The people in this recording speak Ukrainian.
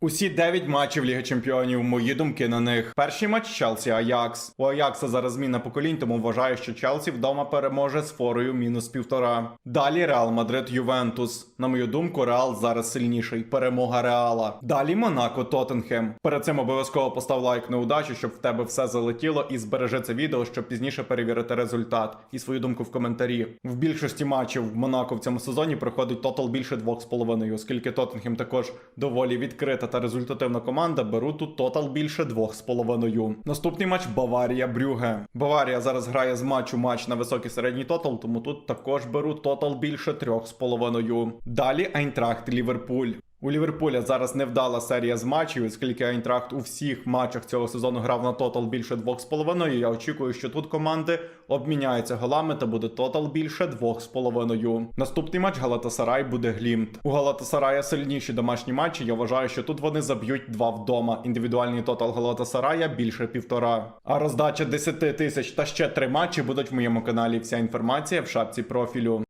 Усі 9 матчів Ліги Чемпіонів, мої думки на них. Перший матч Челсі Аякс. У Аякса зараз зміна поколінь, тому вважаю, що Челсі вдома переможе з форою мінус півтора. Далі Реал Мадрид Ювентус. На мою думку, Реал зараз сильніший. Перемога Реала. Далі Монако Тоттенхем. Перед цим обов'язково постав лайк на удачу, щоб в тебе все залетіло, і збережи це відео, щоб пізніше перевірити результат і свою думку в коментарі. В більшості матчів Монако в цьому сезоні проходить тотал більше 2,5, оскільки Тоттенхем також доволі відкрита та результативна команда. Беру тут тотал більше 2,5. Наступний матч Баварія Брюге. Баварія зараз грає з матчу матч на високий середній тотал, тому тут також беру тотал більше 3,5. Далі Айнтрахт Ліверпуль. У Ліверпуля зараз невдала серія з матчів, оскільки Айнтрахт у всіх матчах цього сезону грав на тотал більше 2,5. Я очікую, що тут команди обміняються голами та буде тотал більше 2,5. Наступний матч Галатасарай буде Глімт. У Галатасарая сильніші домашні матчі. Я вважаю, що тут вони заб'ють два вдома. Індивідуальний тотал Галатасарая більше півтора. А роздача 10 тисяч та ще три матчі будуть в моєму каналі. Вся інформація в шапці профілю.